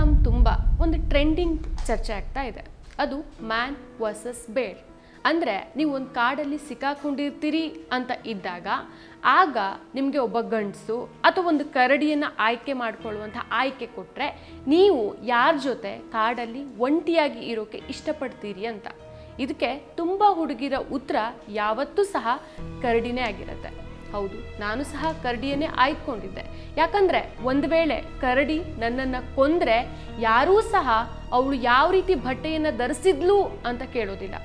Instagram ತುಂಬ ಒಂದು trending ಚರ್ಚೆ ಆಗ್ತಾ ಇದೆ. ಅದು ಮ್ಯಾನ್ ವರ್ಸಸ್ ಬೇಡ್ ಅಂದರೆ ನೀವು ಒಂದು ಕಾಡಲ್ಲಿ ಸಿಕ್ಕಾಕೊಂಡಿರ್ತೀರಿ ಅಂತ ಇದ್ದಾಗ, ಆಗ ನಿಮಗೆ ಒಬ್ಬ ಗಂಡಸು ಅಥವಾ ಒಂದು ಕರಡಿಯನ್ನು ಆಯ್ಕೆ ಮಾಡಿಕೊಳ್ಳುವಂಥ ಆಯ್ಕೆ ಕೊಟ್ಟರೆ ನೀವು ಯಾರ ಜೊತೆ ಕಾಡಲ್ಲಿ ಒಂಟಿಯಾಗಿ ಇರೋಕ್ಕೆ ಇಷ್ಟಪಡ್ತೀರಿ ಅಂತ. ಇದಕ್ಕೆ ತುಂಬ ಹುಡುಗಿರ ಉತ್ತರ ಯಾವತ್ತೂ ಸಹ ಕರಡಿನೇ ಆಗಿರುತ್ತೆ. ಹೌದು, ನಾನು ಸಹ ಕರಡಿಯನ್ನೇ ಆಯ್ಕೊಂಡಿದ್ದೆ ಯಾಕಂದ್ರೆ ಒಂದು ವೇಳೆ ಕರಡಿ ನನ್ನನ್ನು ಕೊಂದ್ರೆ ಯಾರೂ ಸಹ ಅವಳು ಯಾವ ರೀತಿ ಬಟ್ಟೆಯನ್ನು ಧರಿಸಿದ್ಲು ಅಂತ ಕೇಳೋದಿಲ್ಲ.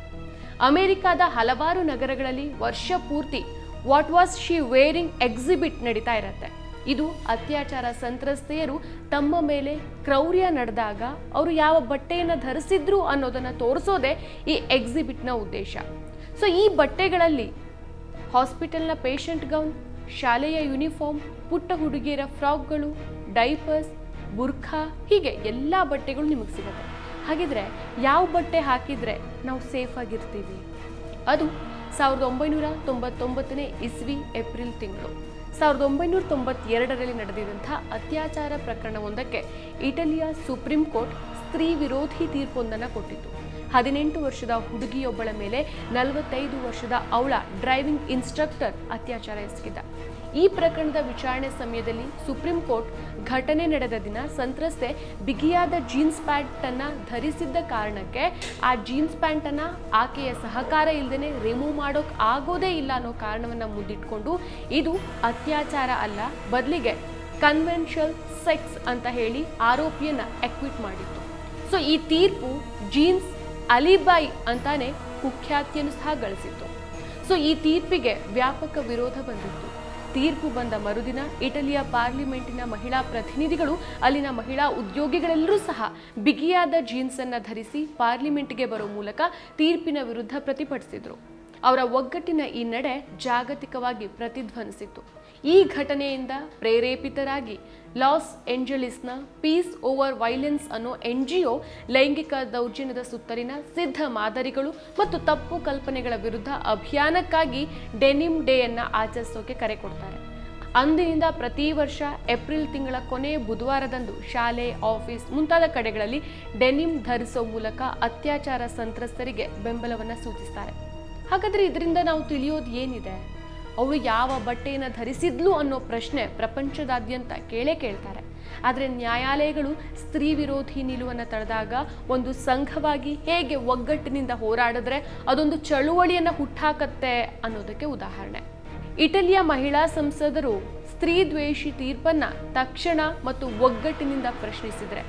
ಅಮೆರಿಕಾದ ಹಲವಾರು ನಗರಗಳಲ್ಲಿ ವರ್ಷ ಪೂರ್ತಿ what was she wearing exhibit ನಡೀತಾ ಇರತ್ತೆ. ಇದು ಅತ್ಯಾಚಾರ ಸಂತ್ರಸ್ತೆಯರು ತಮ್ಮ ಮೇಲೆ ಕ್ರೌರ್ಯ ನಡೆದಾಗ ಅವರು ಯಾವ ಬಟ್ಟೆಯನ್ನು ಧರಿಸಿದ್ರು ಅನ್ನೋದನ್ನು ತೋರಿಸೋದೇ ಈ ಎಕ್ಸಿಬಿಟ್ನ ಉದ್ದೇಶ. ಸೊ ಈ ಬಟ್ಟೆಗಳಲ್ಲಿ ಹಾಸ್ಪಿಟಲ್ನ ಪೇಷಂಟ್ ಗೌನ್, ಶಾಲೆಯ ಯೂನಿಫಾರ್ಮ್, ಪುಟ್ಟ ಹುಡುಗಿಯರ ಫ್ರಾಕ್ಗಳು, ಡೈಪರ್ಸ್, ಬುರ್ಖಾ, ಹೀಗೆ ಎಲ್ಲ ಬಟ್ಟೆಗಳು ನಿಮಗೆ ಸಿಗುತ್ತೆ. ಹಾಗಿದ್ರೆ ಯಾವ ಬಟ್ಟೆ ಹಾಕಿದರೆ ನಾವು ಸೇಫ್ ಆಗಿರ್ತೀವಿ? ಅದು ಸಾವಿರದ ಒಂಬೈನೂರ ತೊಂಬತ್ತೊಂಬತ್ತನೇ ಇಸ್ವಿ ಏಪ್ರಿಲ್ ತಿಂಗಳು. ಸಾವಿರದ ಒಂಬೈನೂರ ತೊಂಬತ್ತೆರಡರಲ್ಲಿ ನಡೆದಿದ್ದಂಥ ಅತ್ಯಾಚಾರ ಪ್ರಕರಣವೊಂದಕ್ಕೆ ಇಟಲಿಯ ಸುಪ್ರೀಂ ಕೋರ್ಟ್ ಸ್ತ್ರೀ ವಿರೋಧಿ ತೀರ್ಪೊಂದನ್ನು ಕೊಟ್ಟಿತ್ತು. ಹದಿನೆಂಟು ವರ್ಷದ ಹುಡುಗಿಯೊಬ್ಬಳ ಮೇಲೆ ನಲವತ್ತೈದು ವರ್ಷದ ಅವಳ ಡ್ರೈವಿಂಗ್ ಇನ್ಸ್ಟ್ರಕ್ಟರ್ ಅತ್ಯಾಚಾರ ಎಸಗಿದ್ದ. ಈ ಪ್ರಕರಣದ ವಿಚಾರಣೆ ಸಮಯದಲ್ಲಿ ಸುಪ್ರೀಂ ಕೋರ್ಟ್ ಘಟನೆ ನಡೆದ ದಿನ ಸಂತ್ರಸ್ತೆ ಬಿಗಿಯಾದ ಜೀನ್ಸ್ ಪ್ಯಾಂಟ್ ಅನ್ನ ಧರಿಸಿದ್ದ ಕಾರಣಕ್ಕೆ ಆ ಜೀನ್ಸ್ ಪ್ಯಾಂಟ್ ಅನ್ನ ಆಕೆಯ ಸಹಕಾರ ಇಲ್ಲದೇನೆ ರಿಮೂವ್ ಮಾಡೋಕ್ ಆಗೋದೇ ಇಲ್ಲ ಅನ್ನೋ ಕಾರಣವನ್ನು ಮುಂದಿಟ್ಕೊಂಡು ಇದು ಅತ್ಯಾಚಾರ ಅಲ್ಲ, ಬದಲಿಗೆ ಕನ್ವೆನ್ಷಲ್ ಸೆಕ್ಸ್ ಅಂತ ಹೇಳಿ ಆರೋಪಿಯನ್ನು ಎಕ್ವಿಟ್ ಮಾಡಿತ್ತು. ಸೊ ಈ ತೀರ್ಪು ಜೀನ್ಸ್ ಅಲಿಬಾಯ್ ಅಂತಾನೆ ಕುಖ್ಯಾತಿಯನ್ನು ಸಹ ಗಳಿಸಿತ್ತು. ಸೊ ಈ ತೀರ್ಪಿಗೆ ವ್ಯಾಪಕ ವಿರೋಧ ಬಂದಿತ್ತು. ತೀರ್ಪು ಬಂದ ಮರುದಿನ ಇಟಲಿಯ ಪಾರ್ಲಿಮೆಂಟಿನ ಮಹಿಳಾ ಪ್ರತಿನಿಧಿಗಳು, ಅಲ್ಲಿನ ಮಹಿಳಾ ಉದ್ಯೋಗಿಗಳೆಲ್ಲರೂ ಸಹ ಬಿಗಿಯಾದ ಜೀನ್ಸ್ ಅನ್ನ ಧರಿಸಿ ಪಾರ್ಲಿಮೆಂಟ್ಗೆ ಬರೋ ಮೂಲಕ ತೀರ್ಪಿನ ವಿರುದ್ಧ ಪ್ರತಿಭಟಿಸಿದ್ರು. ಅವರ ಒಗ್ಗಟ್ಟಿನ ಈ ನಡೆ ಜಾಗತಿಕವಾಗಿ ಪ್ರತಿಧ್ವನಿಸಿತು ಈ ಘಟನೆಯಿಂದ ಪ್ರೇರೇಪಿತರಾಗಿ ಲಾಸ್ ಏಂಜಲೀಸ್ನ ಪೀಸ್ ಓವರ್ ವೈಲೆನ್ಸ್ ಅನ್ನೋ ಎನ್ ಜಿ ಲೈಂಗಿಕ ದೌರ್ಜನ್ಯದ ಸುತ್ತಲಿನ ಸಿದ್ಧ ಮಾದರಿಗಳು ಮತ್ತು ತಪ್ಪು ಕಲ್ಪನೆಗಳ ವಿರುದ್ಧ ಅಭಿಯಾನಕ್ಕಾಗಿ ಡೆನಿಮ್ ಡೇಯನ್ನು ಆಚರಿಸೋಕೆ ಕರೆ ಕೊಡ್ತಾರೆ. ಅಂದಿನಿಂದ ಪ್ರತಿ ವರ್ಷ ಏಪ್ರಿಲ್ ತಿಂಗಳ ಕೊನೆ ಬುಧವಾರದಂದು ಶಾಲೆ, ಆಫೀಸ್ ಮುಂತಾದ ಕಡೆಗಳಲ್ಲಿ ಡೆನಿಮ್ ಧರಿಸೋ ಮೂಲಕ ಅತ್ಯಾಚಾರ ಸಂತ್ರಸ್ತರಿಗೆ ಬೆಂಬಲವನ್ನು ಸೂಚಿಸ್ತಾರೆ. ಹಾಗಾದ್ರೆ ಇದರಿಂದ ನಾವು ತಿಳಿಯೋದು ಏನಿದೆ? ಅವಳು ಯಾವ ಬಟ್ಟೆಯನ್ನು ಧರಿಸಿದ್ಲು ಅನ್ನೋ ಪ್ರಶ್ನೆ ಪ್ರಪಂಚದಾದ್ಯಂತ ಕೇಳೇ ಕೇಳ್ತಾರೆ. ಆದರೆ ನ್ಯಾಯಾಲಯಗಳು ಸ್ತ್ರೀ ವಿರೋಧಿ ನಿಲುವನ್ನು ತಳೆದಾಗ ಒಂದು ಸಂಘವಾಗಿ ಹೇಗೆ ಒಗ್ಗಟ್ಟಿನಿಂದ ಹೋರಾಡಿದ್ರೆ ಅದೊಂದು ಚಳುವಳಿಯನ್ನು ಹುಟ್ಟಾಕತ್ತೆ ಅನ್ನೋದಕ್ಕೆ ಉದಾಹರಣೆ. ಇಟಲಿಯ ಮಹಿಳಾ ಸಂಸದರು ಸ್ತ್ರೀ ದ್ವೇಷಿ ತೀರ್ಪನ್ನ ತಕ್ಷಣ ಮತ್ತು ಒಗ್ಗಟ್ಟಿನಿಂದ ಪ್ರಶ್ನಿಸಿದರೆ,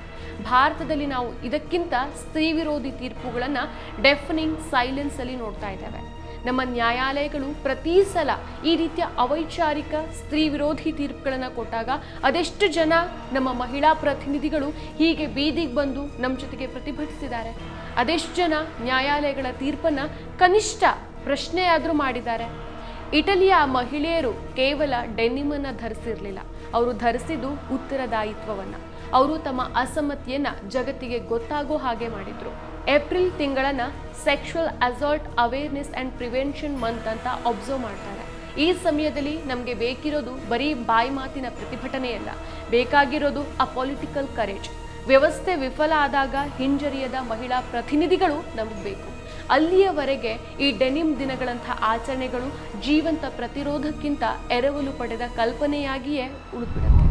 ಭಾರತದಲ್ಲಿ ನಾವು ಇದಕ್ಕಿಂತ ಸ್ತ್ರೀ ವಿರೋಧಿ ತೀರ್ಪುಗಳನ್ನು ಡೆಫನಿಂಗ್ ಸೈಲೆನ್ಸ್ ಅಲ್ಲಿ ನೋಡ್ತಾ ಇದ್ದೇವೆ. ನಮ್ಮ ನ್ಯಾಯಾಲಯಗಳು ಪ್ರತಿ ಸಲ ಈ ರೀತಿಯ ಅವೈಚಾರಿಕ ಸ್ತ್ರೀ ವಿರೋಧಿ ತೀರ್ಪುಗಳನ್ನು ಕೊಟ್ಟಾಗ ಅದೆಷ್ಟು ಜನ ನಮ್ಮ ಮಹಿಳಾ ಪ್ರತಿನಿಧಿಗಳು ಹೀಗೆ ಬೀದಿಗೆ ಬಂದು ನಮ್ಮ ಜೊತೆಗೆ ಪ್ರತಿಭಟಿಸಿದ್ದಾರೆ. ಅದೆಷ್ಟು ಜನ ನ್ಯಾಯಾಲಯಗಳ ತೀರ್ಪನ್ನು ಕನಿಷ್ಠ ಪ್ರಶ್ನೆಯಾದರೂ ಮಾಡಿದ್ದಾರೆ. ಇಟಲಿಯ ಮಹಿಳೆಯರು ಕೇವಲ ಡೆನಿಮನ್ನು ಧರಿಸಿರಲಿಲ್ಲ. ಅವರು ಧರಿಸಿದ್ದು ಉತ್ತರದಾಯಿತ್ವವನ್ನ ಅವರು ತಮ್ಮ ಅಸಮ್ಮತಿಯನ್ನ ಜಗತ್ತಿಗೆ ಗೊತ್ತಾಗೋ ಹಾಗೆ ಮಾಡಿದ್ರು. April ತಿಂಗಳನ್ನ sexual assault awareness and prevention month ಅಂತ ಅಬ್ಸರ್ವ್ ಮಾಡ್ತಾರೆ. ಈ ಸಮಯದಲ್ಲಿ ನಮಗೆ ಬೇಕಿರೋದು ಬರೀ ಬಾಯಿ ಮಾತಿನ ಪ್ರತಿಭಟನೆಯಲ್ಲ ಬೇಕಾಗಿರೋದು ಅ ಪೊಲಿಟಿಕಲ್ ಕರೇಜ್. ವ್ಯವಸ್ಥೆ ವಿಫಲ ಆದಾಗ ಹಿಂಜರಿಯದ ಮಹಿಳಾ ಪ್ರತಿನಿಧಿಗಳು ನಮಗೆ ಬೇಕು. ಅಲ್ಲಿಯವರೆಗೆ ಈ ಡೆನಿಮ್ ದಿನಗಳಂಥ ಆಚರಣೆಗಳು ಜೀವಂತ ಪ್ರತಿರೋಧಕ್ಕಿಂತ ಎರವಲು ಪಡೆದ ಕಲ್ಪನೆಯಾಗಿಯೇ ಉಳಿದುಬಿಡುತ್ತೆ.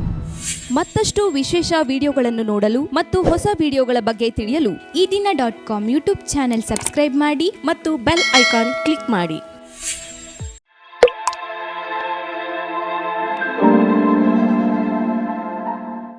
ಮತ್ತಷ್ಟು ವಿಶೇಷ ವಿಡಿಯೋಗಳನ್ನು ನೋಡಲು ಮತ್ತು ಹೊಸ ವಿಡಿಯೋಗಳ ಬಗ್ಗೆ ತಿಳಿಯಲು Ee Dina dot com YouTube channel subscribe ಮಾಡಿ ಮತ್ತು ಬೆಲ್ ಐಕಾನ್ ಕ್ಲಿಕ್ ಮಾಡಿ.